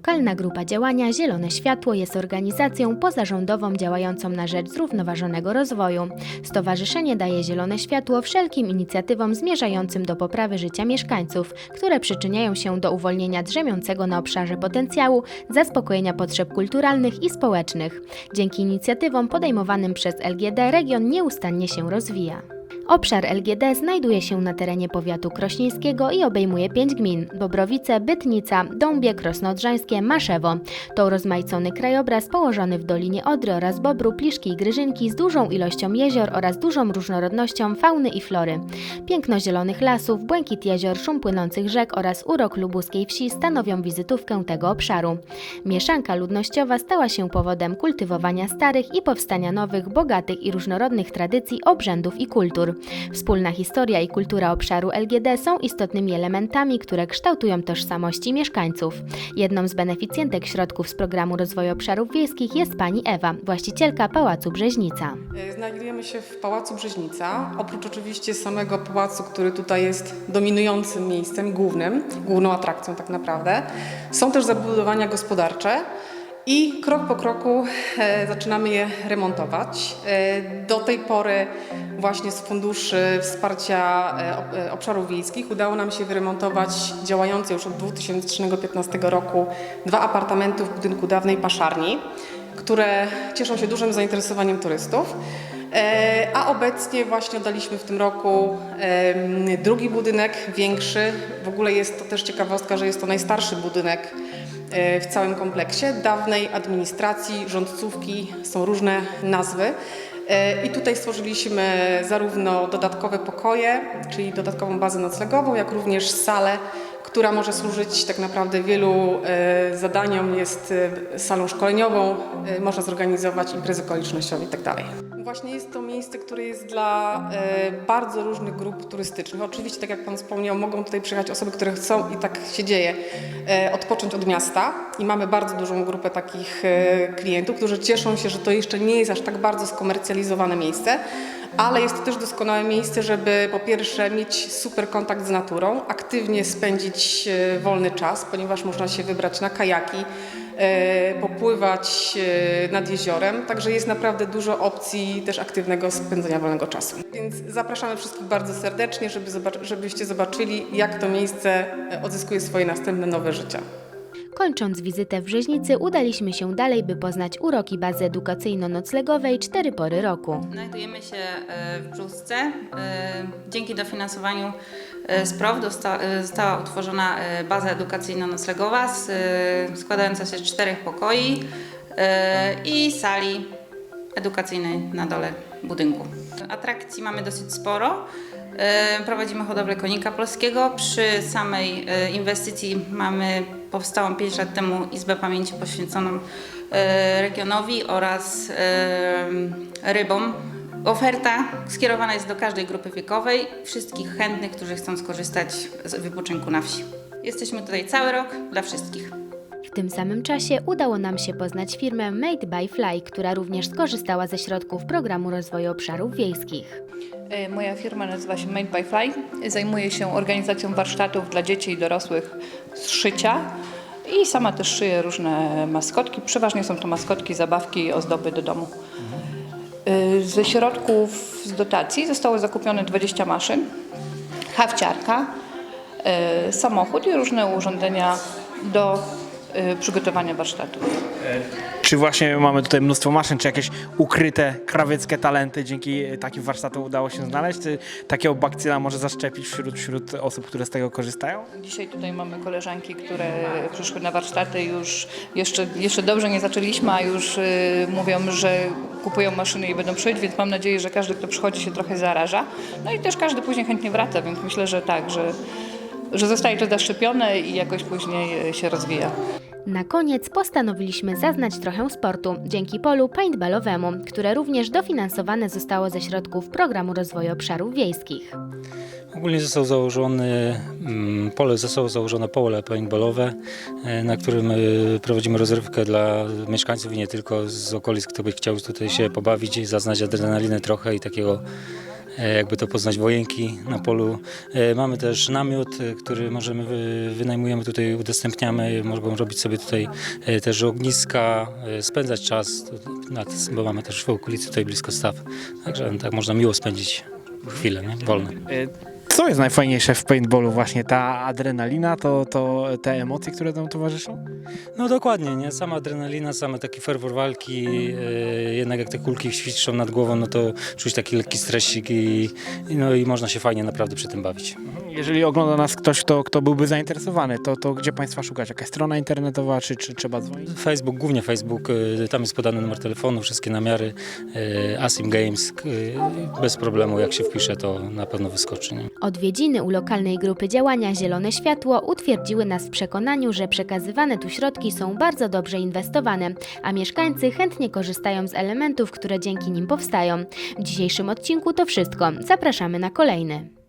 Lokalna grupa działania Zielone Światło jest organizacją pozarządową działającą na rzecz zrównoważonego rozwoju. Stowarzyszenie daje zielone światło wszelkim inicjatywom zmierzającym do poprawy życia mieszkańców, które przyczyniają się do uwolnienia drzemiącego na obszarze potencjału, zaspokojenia potrzeb kulturalnych i społecznych. Dzięki inicjatywom podejmowanym przez LGD region nieustannie się rozwija. Obszar LGD znajduje się na terenie powiatu krośnieńskiego i obejmuje pięć gmin: Bobrowice, Bytnica, Dąbie, Krosnoodrzańskie, Maszewo. To urozmaicony krajobraz położony w Dolinie Odry oraz Bobru, Pliszki i Gryżynki z dużą ilością jezior oraz dużą różnorodnością fauny i flory. Piękno zielonych lasów, błękit jezior, szum płynących rzek oraz urok lubuskiej wsi stanowią wizytówkę tego obszaru. Mieszanka ludnościowa stała się powodem kultywowania starych i powstania nowych, bogatych i różnorodnych tradycji, obrzędów i kultur. Wspólna historia i kultura obszaru LGD są istotnymi elementami, które kształtują tożsamości mieszkańców. Jedną z beneficjentek środków z programu rozwoju obszarów wiejskich jest pani Ewa, właścicielka Pałacu Brzeźnica. E, Znajdujemy się w Pałacu Brzeźnica. Oprócz oczywiście samego pałacu, który tutaj jest dominującym miejscem, głównym, główną atrakcją tak naprawdę, są też zabudowania gospodarcze. I krok po kroku e, zaczynamy je remontować. E, do tej pory właśnie z funduszy wsparcia e, ob- obszarów wiejskich udało nam się wyremontować działające już od 2015 roku dwa apartamenty w budynku dawnej paszarni które cieszą się dużym zainteresowaniem turystów. A obecnie właśnie oddaliśmy w tym roku drugi budynek, większy. W ogóle jest to też ciekawostka, że jest to najstarszy budynek w całym kompleksie dawnej administracji, rządcówki, są różne nazwy. E, I tutaj stworzyliśmy zarówno dodatkowe pokoje, czyli dodatkową bazę noclegową, jak również salę, która może służyć tak naprawdę wielu e, zadaniom, jest e, salą szkoleniową, e, można zorganizować imprezy okolicznościowe itd. Właśnie jest to miejsce, które jest dla e, bardzo różnych grup turystycznych. Oczywiście, tak jak Pan wspomniał, mogą tutaj przyjechać osoby, które chcą, i tak się dzieje, e, odpocząć od miasta. I mamy bardzo dużą grupę takich e, klientów, którzy cieszą się, że to jeszcze nie jest aż tak bardzo skomercjalizowane miejsce, ale jest to też doskonałe miejsce, żeby po pierwsze mieć super kontakt z naturą, aktywnie spędzić wolny czas, ponieważ można się wybrać na kajaki, popływać e, nad jeziorem, także jest naprawdę dużo opcji też aktywnego spędzenia wolnego czasu. Więc zapraszamy wszystkich bardzo serdecznie, żeby żebyście zobaczyli, jak to miejsce e, odzyskuje swoje następne nowe życie. Kończąc wizytę w Brzeźnicy, udaliśmy się dalej, by poznać uroki bazy edukacyjno-noclegowej cztery pory roku. Znajdujemy się e, w Brzusce. E, Dzięki dofinansowaniu z PROW e, została utworzona baza edukacyjno-noclegowa składająca się z czterech pokoi i sali edukacyjnej na dole budynku. Atrakcji mamy dosyć sporo. E, Prowadzimy hodowlę konika polskiego. Przy samej e, inwestycji mamy powstałą 5 lat temu Izbę Pamięci poświęconą e, regionowi oraz rybom. Oferta skierowana jest do każdej grupy wiekowej, wszystkich chętnych, którzy chcą skorzystać z wypoczynku na wsi. Jesteśmy tutaj cały rok dla wszystkich. W tym samym czasie udało nam się poznać firmę Made by Fly, która również skorzystała ze środków programu rozwoju obszarów wiejskich. E, Moja firma nazywa się Made by Fly. Zajmuje się organizacją warsztatów dla dzieci i dorosłych z szycia. I sama też szyję różne maskotki. Przeważnie są to maskotki, zabawki, ozdoby do domu. E, Ze środków z dotacji zostało zakupione 20 maszyn, hawciarka, e, samochód i różne urządzenia do przygotowania warsztatów. Czy właśnie mamy tutaj mnóstwo maszyn, czy jakieś ukryte krawieckie talenty dzięki takim warsztatom udało się znaleźć? Czy takiego bakcyla może zaszczepić wśród, wśród osób, które z tego korzystają? Dzisiaj tutaj mamy koleżanki, które przyszły na warsztaty już jeszcze, jeszcze dobrze nie zaczęliśmy, a już y, mówią, że kupują maszyny i będą szyć, więc mam nadzieję, że każdy, kto przychodzi się trochę zaraża. No i też każdy później chętnie wraca, więc myślę, że tak, że, że zostaje to zaszczepione i jakoś później y, się rozwija. Na koniec postanowiliśmy zaznać trochę sportu dzięki polu paintballowemu, które również dofinansowane zostało ze środków programu rozwoju obszarów wiejskich. Ogólnie został założony mm, pole, zostało założone pole paintballowe, e, na którym e, prowadzimy rozrywkę dla mieszkańców i nie tylko z okolic, kto by chciał tutaj się pobawić i zaznać adrenaliny trochę i takiego e, jakby to poznać wojenki na polu. E, Mamy też namiot, e, który możemy, wy- wynajmujemy tutaj, udostępniamy, mogą robić sobie tutaj e, też ogniska, e, spędzać czas, bo mamy też w okolicy tutaj blisko staw. Także tak można miło spędzić chwilę, nie? wolne. Co jest najfajniejsze w paintballu? Właśnie ta adrenalina, to, to te emocje, które tam towarzyszą? No dokładnie, nie? Sama adrenalina, same taki ferwor walki, e, jednak jak te kulki świszczą nad głową, no to czuć taki lekki stresik i, i, no, i można się fajnie naprawdę przy tym bawić. Jeżeli ogląda nas ktoś, kto, kto byłby zainteresowany, to, to gdzie Państwa szukać? Jakaś strona internetowa, czy, czy trzeba dzwonić? Facebook, głównie Facebook, e, tam jest podany numer telefonu, wszystkie namiary, e, Asim Games, e, bez problemu jak się wpisze, to na pewno wyskoczy. Nie? Odwiedziny u lokalnej grupy działania Zielone Światło utwierdziły nas w przekonaniu, że przekazywane tu środki są bardzo dobrze inwestowane, a mieszkańcy chętnie korzystają z elementów, które dzięki nim powstają. W dzisiejszym odcinku to wszystko. Zapraszamy na kolejny.